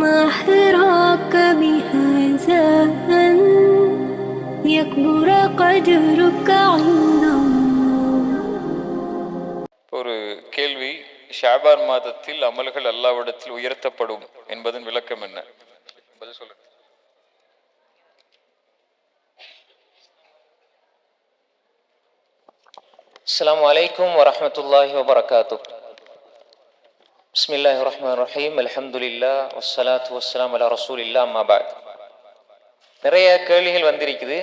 ما حراك بهذا أن يكبر قدرك عند الله ஒரு கேள்வி ஷாபான் மாதத்தில் அமல்கள் அல்லாவிடத்தில் உயர்த்தப்படும் என்பதன் விளக்கம் என்ன பதில் சொல்லுங்க السلام عليكم ورحمة الله وبركاته بسم الله الرحمن الرحيم الحمد لله والصلاة والسلام على رسول الله أما بعد நிறைய கேள்விகள் வந்திருக்குது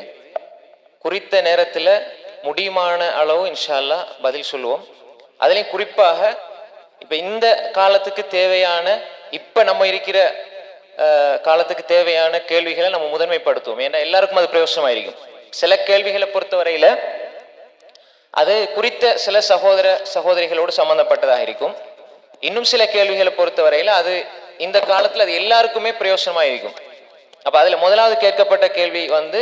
குறித்த நேரத்தில் முடியுமான அளவு இன்ஷா அல்லாஹ் பதில் சொல்லுவோம் அதுலேயும் குறிப்பாக இப்போ இந்த காலத்துக்கு தேவையான இப்போ நம்ம இருக்கிற அஹ், காலத்துக்கு தேவையான கேள்விகளை நம்ம முதன்மைப்படுத்துவோம் ஏன்னா எல்லாருக்கும் அது பிரயோசனமாயிருக்கும் சில கேள்விகளை பொறுத்தவரையில் அது குறித்த சில சகோதர சகோதரிகளோடு சம்பந்தப்பட்டதாக இருக்கும் இன்னும் சில கேள்விகளை பொறுத்தவரையில் அது இந்த காலத்தில் அது எல்லாருக்குமே பிரயோசனமாக இருக்கும். அப்போ அதில் முதலாவது கேட்கப்பட்ட கேள்வி வந்து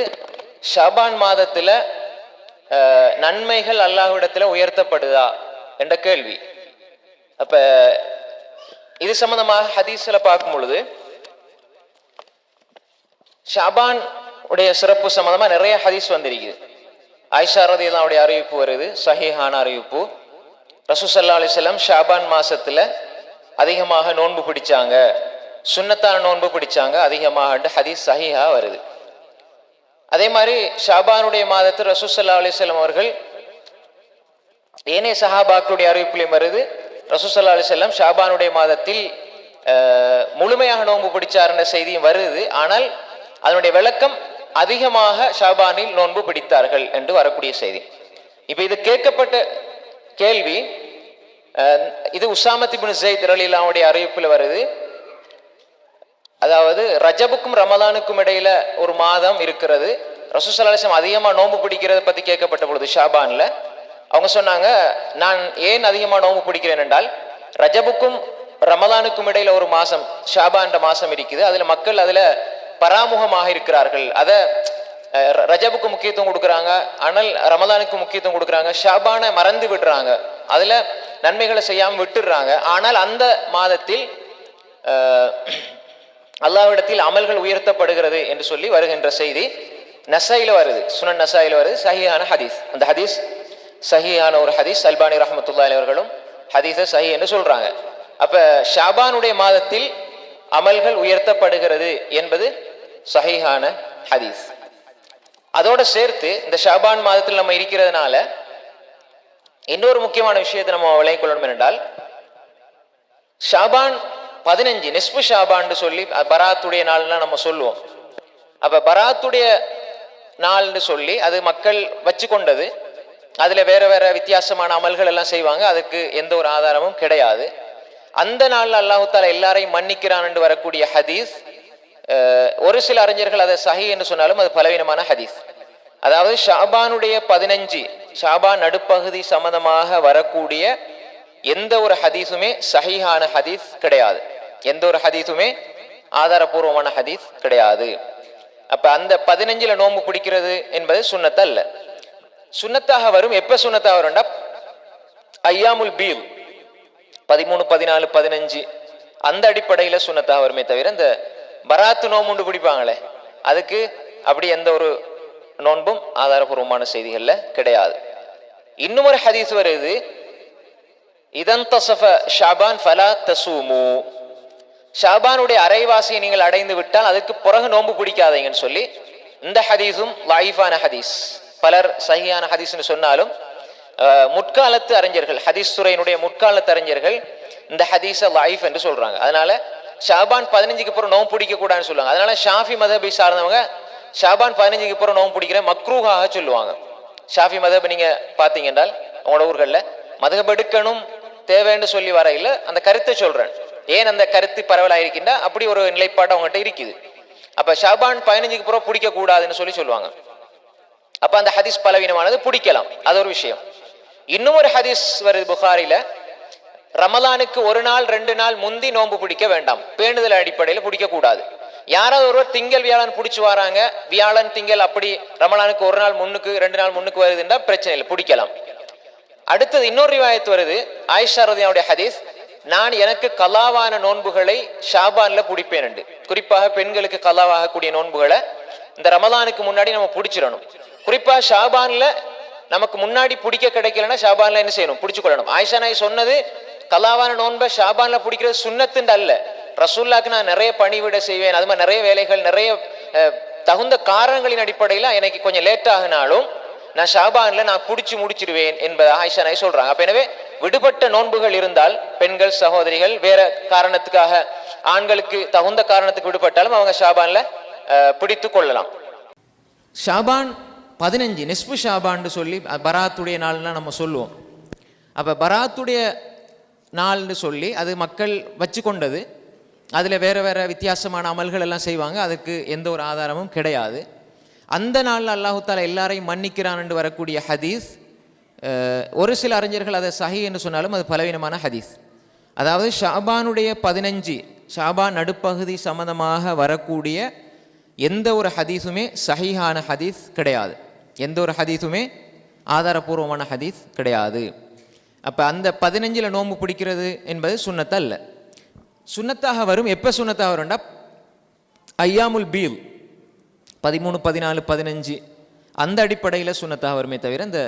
ஷபான் மாதத்தில் நன்மைகள் அல்லாஹ்விடத்தில் உயர்த்தப்படுதா என்ற கேள்வி. அப்போ இது சம்பந்தமாக ஹதீஸில் பார்க்கும் பொழுது ஷபான் உடைய சிறப்பு சம்பந்தமா நிறைய ஹதீஸ் வந்திருக்குது. ஐஷா ரதி அறிவிப்பு வருது சஹிஹான அறிவிப்பு. ரசூசல்லா அலிசல்லாம் ஷாபான் மாசத்துல அதிகமாக நோன்பு பிடிச்சாங்க. சுன்னத்தான நோன்பு பிடிச்சாங்க அதிகமாக ஹதீஸ் சஹீஹா வருது. அதே மாதிரி ஷாபானுடைய மாதத்தில் ரசூசல்லா அலிஸ்லாம் அவர்கள் ஏனைய சஹாபாக்களுடைய அறிவிப்புலையும் வருது. ரசூசல்லா அலிசல்லாம் ஷாபானுடைய மாதத்தில் முழுமையாக நோன்பு பிடிச்சார்ன்ற செய்தியும் வருது. ஆனால் அதனுடைய விளக்கம் அதிகமாக ஷாபானில் நோன்பு பிடித்தார்கள் என்று வரக்கூடிய செய்தி. இப்போ இது கேட்கப்பட்ட கேள்வி இது உசாமத் ஜெய் ஜெயித் அறிவிப்பில் வருது. அதாவது ரஜபுக்கும் ரமலானுக்கும் இடையில ஒரு மாதம் இருக்கிறது. ரசூசலாசம் அதிகமாக நோன்பு பிடிக்கிறத பற்றி கேட்கப்பட்ட பொழுது ஷாபானில் அவங்க சொன்னாங்க நான் ஏன் அதிகமாக நோன்பு பிடிக்கிறேன் என்றால் ரஜபுக்கும் ரமலானுக்கும் இடையில ஒரு மாதம் ஷாபான்ற மாதம் இருக்குது. அதில் மக்கள் அதில் பராமுகமாக இருக்கிறார்கள். அதை ரஜபுக்கு முக்கியத்துவம் கொடுக்குறாங்க. ஆனால் ரமலானுக்கு முக்கியத்துவம் கொடுக்குறாங்க. ஷாபானை மறந்து விடுறாங்க. அதுல நன்மைகளை செய்யாம விட்டுடுறாங்க. ஆனால் அந்த மாதத்தில் அல்லாவிடத்தில் அமல்கள் உயர்த்தப்படுகிறது என்று சொல்லி வருகின்ற செய்தி நசாயில வருது. சுனன் நசாயில வருது. சஹியான ஹதீஸ். அந்த ஹதீஸ் சஹியான ஒரு ஹதீஸ். அல்பானி ரஹமத்துல்லா அவர்களும் ஹதீஸை சஹி என்று சொல்றாங்க. அப்ப ஷாபானுடைய மாதத்தில் அமல்கள் உயர்த்தப்படுகிறது என்பது சஹிஹான ஹதீஸ். அதோட சேர்த்து இந்த ஷாபான் மாதத்தில் நம்ம இருக்கிறதுனால இன்னொரு முக்கியமான விஷயத்தை நம்ம விளங்கிக் கொள்ளணும் என்றால் ஷாபான் பதினஞ்சு நெஸ்பு ஷாபான்னு சொல்லி பராத்துடைய நாள்லாம் நம்ம சொல்லுவோம். அப்ப பராத்துடைய நாள்னு சொல்லி அது மக்கள் வச்சு கொண்டது அதுல வேற வேற வித்தியாசமான அமல்கள் எல்லாம் செய்வாங்க. அதுக்கு எந்த ஒரு ஆதாரமும் கிடையாது. அந்த நாள்ல அல்லாஹு எல்லாரையும் மன்னிக்கிறான் என்று வரக்கூடிய ஹதீஸ் ஒரு சில அறிஞர்கள் அதை சஹி என்று சொன்னாலும் அது பலவீனமான ஹதீஸ். அதாவது ஷாபானுடைய பதினஞ்சு ஷாபான் நடுப்பகுதி சம்பந்தமாக வரக்கூடிய எந்த ஒரு ஹதீஸுமே சஹிஹான ஹதீஸ் கிடையாது. எந்த ஒரு ஹதீஸுமே ஆதாரபூர்வமான ஹதீஸ் கிடையாது. அப்ப அந்த பதினஞ்சுல நோன்பு பிடிக்கிறது என்பது சுன்னத் அல்ல சுண்ணத்தாக வரும். எப்ப சுண்ணத்தாக வரும்டா ஐயாமுல் பீல். பதிமூணு பதினாலு பதினஞ்சு. அந்த அடிப்படையில சுண்ணத்தாக வருமே தவிர இந்த பராத்து நோம்புண்டு பிடிப்பாங்களே அதுக்கு அப்படி எந்த ஒரு நோன்பும் ஆதாரபூர்வமான செய்திகளில் கிடையாது. இன்னும் ஒரு ஹதீஸ் வருது. இதன் தசஃப ஷாபான் ஃபலா தசூமு. ஷாபானுடைய அரைவாசியை நீங்கள் அடைந்து விட்டால் அதுக்கு பிறகு நோன்பு பிடிக்காதீங்கன்னு சொல்லி இந்த ஹதீஸும் லாயிஃபான ஹதீஸ். பலர் சஹியான ஹதீஸ்னு சொன்னாலும் முற்காலத்து அறிஞர்கள் ஹதீஸ் துறையினுடைய முற்காலத்து அறிஞர்கள் இந்த ஹதீஸை லாயிஃப் என்று சொல்றாங்க. அதனால ஷாபான் பதினஞ்சுக்கு அப்புறம் நோன்பு பிடிக்க கூடாதுன்னு சொல்லுவாங்க. அதனால ஷாஃபி மதபை சார்ந்தவங்க ஷாபான் பதினஞ்சுக்கு அப்புறம் நோன்பு பிடிக்கிற மக்ரூஹாக சொல்லுவாங்க. ஷாஃபி மதப் நீங்க பாத்தீங்க என்றால் உங்களோட ஊர்களில் மதப் எடுக்கணும் தேவைன்னு சொல்லி வரையில அந்த கருத்தை சொல்றேன். ஏன் அந்த கருத்து பரவலாயிருக்கின்றா அப்படி ஒரு நிலைப்பாடு அவங்ககிட்ட இருக்குது. அப்ப ஷாபான் பதினஞ்சுக்கு அப்புறம் பிடிக்க கூடாதுன்னு சொல்லி சொல்லுவாங்க. அப்ப அந்த ஹதீஸ் பலவீனமானது பிடிக்கலாம். அது ஒரு விஷயம். இன்னும் ஒரு ஹதீஸ் வருது புகாரில ரமலானுக்கு ஒரு நாள் ரெண்டு நாள் முந்தி நோன்பு பிடிக்க வேண்டாம். பேணுதல் அடிப்படையில் பிடிக்க கூடாது. யாராவது ஒருவர் திங்கள் வியாழன் பிடிச்சி வராங்க வியாழன் திங்கள் அப்படி ரமலானுக்கு ஒரு நாள் முன்னுக்கு ரெண்டு நாள் முன்னுக்கு வருதுன்னா பிரச்சனை இல்லை பிடிக்கலாம். அடுத்தது இன்னொரு ரிவாயத்து வருது ஆயிஷா ரதியாவுடைய ஹதீஸ் நான் எனக்கு கலாவான நோன்புகளை ஷாபான்ல பிடிப்பேன் என்று. குறிப்பாக பெண்களுக்கு கலாவாகக்கூடிய நோன்புகளை இந்த ரமலானுக்கு முன்னாடி நம்ம பிடிச்சிடணும். குறிப்பா ஷாபான்ல நமக்கு முன்னாடி பிடிக்க கிடைக்கலன்னா ஷாபான்ல என்ன செய்யணும்? பிடிச்சு கொள்ளணும் ஆயிஷா நாய் சொன்னது கலாவான நோன்பை ஷாபான்ல பிடிக்கிறது சுண்ணத்துண்டு அல்ல. ரசூல்லாக்கு நான் நிறைய பணிவிட செய்வேன் அது மாதிரி நிறைய வேலைகள் நிறைய தகுந்த காரணங்களின் அடிப்படையில் எனக்கு கொஞ்சம் லேட் ஆகினாலும் நான் ஷாபானில் நான் பிடிச்சி முடிச்சிடுவேன் என்பதை ஆயிஷா நாய் சொல்கிறாங்க அப்போ எனவே விடுபட்ட நோன்புகள் இருந்தால் பெண்கள் சகோதரிகள் வேற காரணத்துக்காக ஆண்களுக்கு தகுந்த காரணத்துக்கு விடுபட்டாலும் அவங்க ஷாபானில் பிடித்து கொள்ளலாம். ஷாபான் பதினஞ்சு நெஸ்பு ஷாபான்னு சொல்லி பராத்துடைய நாள்லாம் நம்ம சொல்லுவோம். அப்போ பராத்துடைய நாள்னு சொல்லி அது மக்கள் வச்சு கொண்டது அதில் வேறு வேறு வித்தியாசமான அமல்கள் எல்லாம் செய்வாங்க. அதுக்கு எந்த ஒரு ஆதாரமும் கிடையாது. அந்த நாளில் அல்லாஹு தாலா எல்லாரையும் மன்னிக்கிறான் என்று வரக்கூடிய ஹதீஸ் ஒரு சில அறிஞர்கள் அதை சஹி என்று சொன்னாலும் அது பலவீனமான ஹதீஸ். அதாவது ஷாபானுடைய பதினஞ்சு ஷாபான் நடுப்பகுதி சம்மந்தமாக வரக்கூடிய எந்த ஒரு ஹதீஸுமே சஹிஹான ஹதீஸ் கிடையாது. எந்த ஒரு ஹதீஸுமே ஆதாரபூர்வமான ஹதீஸ் கிடையாது. அப்போ அந்த பதினஞ்சில் நோன்பு பிடிக்கிறது என்பது சுன்னத்து சுண்ணத்தாக வரும். எப்போ சுன்னத்தாக வரும்டா? ஐயாமுல் பீல். பதிமூணு பதினாலு பதினஞ்சு. அந்த அடிப்படையில் சுன்னத்தாக வருமே தவிர இந்த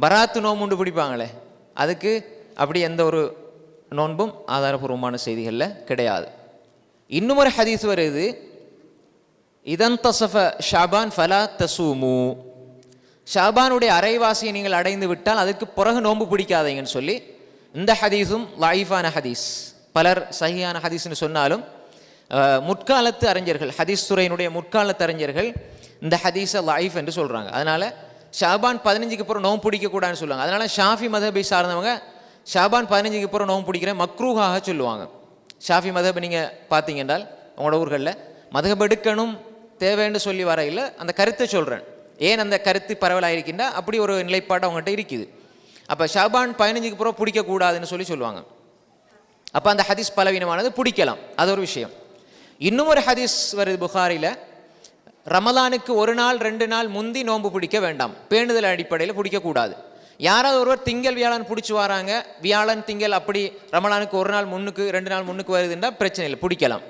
பராத்து நோம்புண்டு பிடிப்பாங்களே அதுக்கு அப்படி எந்த ஒரு நோன்பும் ஆதாரபூர்வமான செய்திகளில் கிடையாது. இன்னும் ஒரு ஹதீஸ் வருது. இதன் தசஃப ஷாபான் ஃபலா தசூமு. ஷாபானுடைய அரைவாசியை நீங்கள் அடைந்து விட்டால் அதுக்கு பிறகு நோன்பு பிடிக்காதீங்கன்னு சொல்லி இந்த ஹதீஸும் லாயிஃபான ஹதீஸ். பலர் சஹியான ஹதீஸ்னு சொன்னாலும் முற்காலத்து அறிஞர்கள் ஹதீஸ் துறையினுடைய முற்காலத்து அறிஞர்கள் இந்த ஹதீஸை லைஃப் என்று சொல்கிறாங்க அதனால் ஷாபான் பதினஞ்சுக்கு அப்புறம் நோன்பு பிடிக்கக்கூடாதுன்னு சொல்லுவாங்க. அதனால் ஷாஃபி மதபை சார்ந்தவங்க ஷாபான் பதினஞ்சுக்கு அப்புறம் நோம்பு பிடிக்கிற மக்ரூஹாக சொல்லுவாங்க. ஷாஃபி மதப் நீங்கள் பார்த்தீங்க என்றால் உங்களோட ஊர்களில் மதகப் எடுக்கணும் தேவைன்னு சொல்லி வரையில் அந்த கருத்தை சொல்கிறேன் ஏன் அந்த கருத்து பரவலாயிருக்கின்றா? அப்படி ஒரு நிலைப்பாடு அவங்ககிட்ட இருக்குது. அப்போ ஷாபான் பதினஞ்சுக்கு அப்புறம் பிடிக்கக்கூடாதுன்னு சொல்லி சொல்லுவாங்க. அப்போ அந்த ஹதீஸ் பலவீனமானது பிடிக்கலாம். அது ஒரு விஷயம். இன்னும் ஒரு ஹதீஸ் வருது புகாரில். ரமலானுக்கு ஒரு நாள் ரெண்டு நாள் முந்தி நோன்பு பிடிக்க வேண்டாம். பேணுதல் அடிப்படையில் பிடிக்கக்கூடாது. யாராவது ஒருவர் திங்கள் வியாழன் பிடிச்சி வராங்க. வியாழன் திங்கள் அப்படி ரமலானுக்கு ஒரு நாள் முன்னுக்கு ரெண்டு நாள் முன்னுக்கு வருதுன்னா பிரச்சனை இல்லை பிடிக்கலாம்.